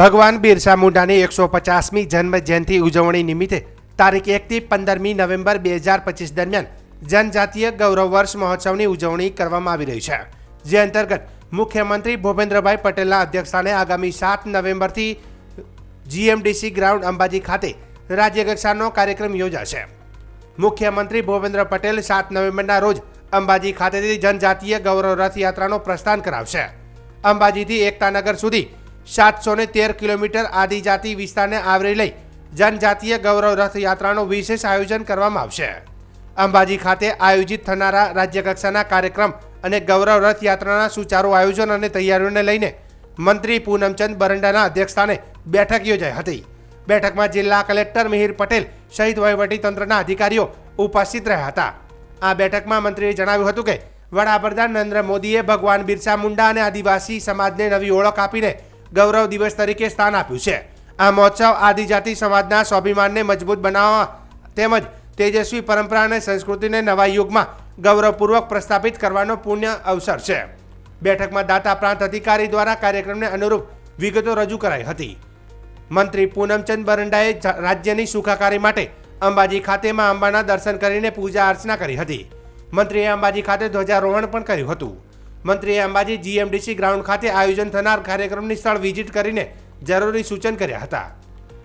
ભગવાન બિરસા મુંડાની એકસો પચાસમી જન્મ જયંતિ ઉજવણી નિમિત્તે તારીખ એકથી પંદરમી નવેમ્બર બે હજાર પચીસ દરમિયાન જનજાતીય ગૌરવ વર્ષ મહોત્સવની ઉજવણી કરવામાં આવી રહી છે. જે અંતર્ગત મુખ્યમંત્રી ભૂપેન્દ્રભાઈ પટેલના અધ્યક્ષસ્થાને આગામી સાત નવેમ્બરથી જીએમડીસી ગ્રાઉન્ડ અંબાજી ખાતે રાજ્યકક્ષાનો કાર્યક્રમ યોજાશે. મુખ્યમંત્રી ભૂપેન્દ્ર પટેલ સાત નવેમ્બરના રોજ અંબાજી ખાતેથી જનજાતીય ગૌરવ રથયાત્રાનો પ્રસ્થાન કરાવશે. અંબાજીથી એકતાનગર સુધી સાતસો ને તેર કિલોમીટર આદિજાતિ વિસ્તારને આવરી લઈ જનજાતીય ગૌરવ રથયાત્રાનું વિશેષ આયોજન કરવામાં આવશે. અંબાજી ખાતે આયોજિત થનારા રાજ્યકક્ષાના કાર્યક્રમ અને ગૌરવ રથયાત્રાના સુચારુ આયોજન અને તૈયારીઓને લઈને મંત્રી પૂનમચંદ બરંડાના અધ્યક્ષસ્થાને બેઠક યોજાઈ હતી. બેઠકમાં જિલ્લા કલેક્ટર મિહિર પટેલ સહિત તંત્રના અધિકારીઓ ઉપસ્થિત રહ્યા હતા. આ બેઠકમાં મંત્રીએ જણાવ્યું હતું કે વડાપ્રધાન નરેન્દ્ર મોદીએ ભગવાન બિરસા મુંડા અને આદિવાસી સમાજને નવી ઓળખ આપીને ગૌરવ દિવસ તરીકે સ્થાન આપ્યું છે. આ મહોત્સવ આદિજાતિ સમાજના સ્વાભિમાનને મજબૂત બનાવવા તેમજ તેજસ્વી પરંપરા અને સંસ્કૃતિને નવા યુગમાં ગૌરવપૂર્વક પ્રસ્થાપિત કરવાનો પુણ્ય અવસર છે. બેઠકમાં દાતા પ્રાંત અધિકારી દ્વારા કાર્યક્રમને અનુરૂપ વિગતો રજૂ કરાઈ હતી. મંત્રી પૂનમચંદ બરંડાએ રાજ્યની સુખાકારી માટે અંબાજી ખાતેમાં અંબાના દર્શન કરીને પૂજા અર્ચના કરી હતી. મંત્રીએ અંબાજી ખાતે ધ્વજારોહણ પણ કર્યું હતું. મંત્રીએ અંબાજી જીએમડીસી ગ્રાઉન્ડ ખાતે આયોજન થનાર કાર્યક્રમની સ્થળ વિઝિટ કરીને જરૂરી સૂચન કર્યા હતા.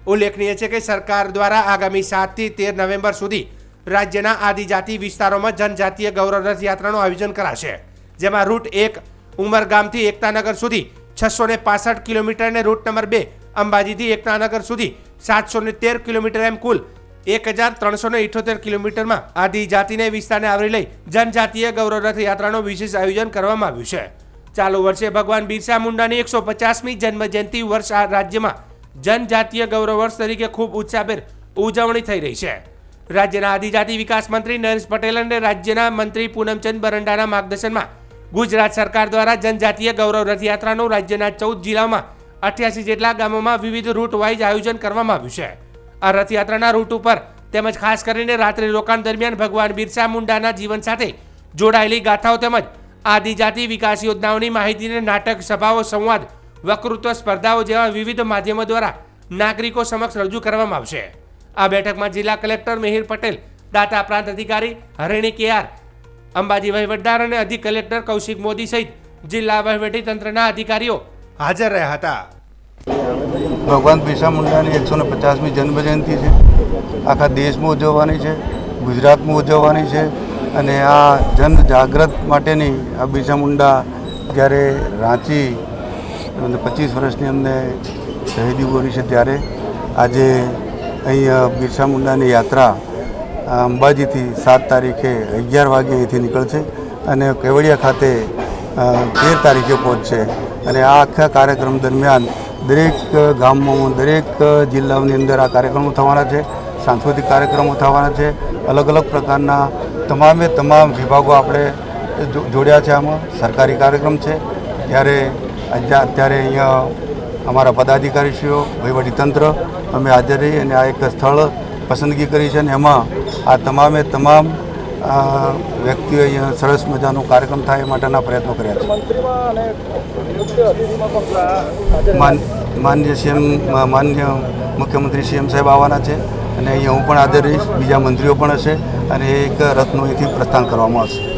ઉલ્લેખનીય છે કે સરકાર દ્વારા આગામી સાતથી તેર નવેમ્બર સુધી રાજ્યના આદિજાતિ વિસ્તારોમાં જનજાતીય ગૌરવ રથયાત્રાનું આયોજન કરાશે, જેમાં રૂટ એક ઉમરગામથી એકતાનગર સુધી છસો ને પાસઠ કિલોમીટર અને રૂટ નંબર બે અંબાજીથી એકતાનગર સુધી સાતસો ને તેર કિલોમીટર એમ કુલ એક હજાર ત્રણસો ને ઇઠોતેર કિલોમીટરમાં આદિજાતિને વિસ્તારને આવરી લઈ જનજાતીય ગૌરવ રથયાત્રાનું વિશેષ આયોજન કરવામાં આવ્યું છે. ચાલુ વર્ષે ભગવાન બિરસા મુંડાની એકસો પચાસમી જન્મ જયંતિ વર્ષ આ રાજ્યમાં જનજાતીય ગૌરવ વર્ષ તરીકે ખૂબ ઉત્સાહભેર ઉજવણી થઈ રહી છે. રાજ્યના આદિજાતિ વિકાસ મંત્રી નરેશ પટેલ અને રાજ્યના મંત્રી પૂનમચંદ બરંડાના માર્ગદર્શનમાં ગુજરાત સરકાર દ્વારા જનજાતીય ગૌરવ રથયાત્રાનું રાજ્યના ચૌદ જિલ્લામાં અઠ્યાસી જેટલા ગામોમાં વિવિધ રૂટ વાઇઝ આયોજન કરવામાં આવ્યું છે. આ રથયાત્રાના રૂટ ઉપર તેમજ ખાસ કરીને રાત્રિ રોકાણ દરમિયાન ભગવાન બિરસા મુંડાના જીવન સાથે જોડાયેલી ગાથાઓ તેમજ આદિજાતિ વિકાસ યોજનાઓની માહિતીને નાટક સભાઓ, સંવાદ, વક્તૃત્વ સ્પર્ધાઓ જેવા વિવિધ માધ્યમો દ્વારા નાગરિકો સમક્ષ રજૂ કરવામાં આવશે. આ બેઠકમાં જિલ્લા કલેક્ટર મિહિર પટેલ, દાતા પ્રાંત અધિકારી હરિણી કેઆર અંબાજી વહીવટદાર અને અધિક કલેક્ટર કૌશિક મોદી સહિત જિલ્લા વહીવટી તંત્રના અધિકારીઓ હાજર રહ્યા હતા. ભગવાન બિરસા મુંડાની એકસો ને પચાસમી જન્મજયંતિ છે. આખા દેશમાં ઉજવવાની છે, ગુજરાતમાં ઉજવવાની છે અને આ જન જાગૃત માટેની આ બિરસા મુંડા જ્યારે રાંચી અને પચીસ વર્ષની અમને શહીદી બોલી છે ત્યારે આજે અહીં બિરસા મુંડાની યાત્રા અંબાજીથી સાત તારીખે અગિયાર વાગે અહીંથી નીકળશે અને કેવડિયા ખાતે તેર તારીખે પહોંચશે અને આ આખા કાર્યક્રમ દરમિયાન દરેક ગામમાં, દરેક જિલ્લાઓની અંદર આ કાર્યક્રમો થવાના છે, સાંસ્કૃતિક કાર્યક્રમો થવાના છે, અલગ અલગ પ્રકારના તમામે તમામ વિભાગો આપણે જોડ્યા છે આમાં. સરકારી કાર્યક્રમ છે. ત્યારે અત્યારે અહીંયા અમારા પદાધિકારીશ્રીઓ વહીવટીતંત્ર અમે હાજર રહી અને આ એક સ્થળ પસંદગી કરી છે અને એમાં આ તમામે તમામ અ, વ્યક્તિઓ અહીંયા સરસ મજાનો કાર્યક્રમ થાય એ માટેના પ્રયત્નો કર્યા છે. માન્ય સીએમ માન્ય મુખ્યમંત્રી સીએમ સાહેબ આવવાના છે અને અહીંયા હું પણ હાજર રહીશ બીજા મંત્રીઓ પણ હશે અને એક રથનું અહીંથી પ્રસ્થાન કરવામાં આવશે.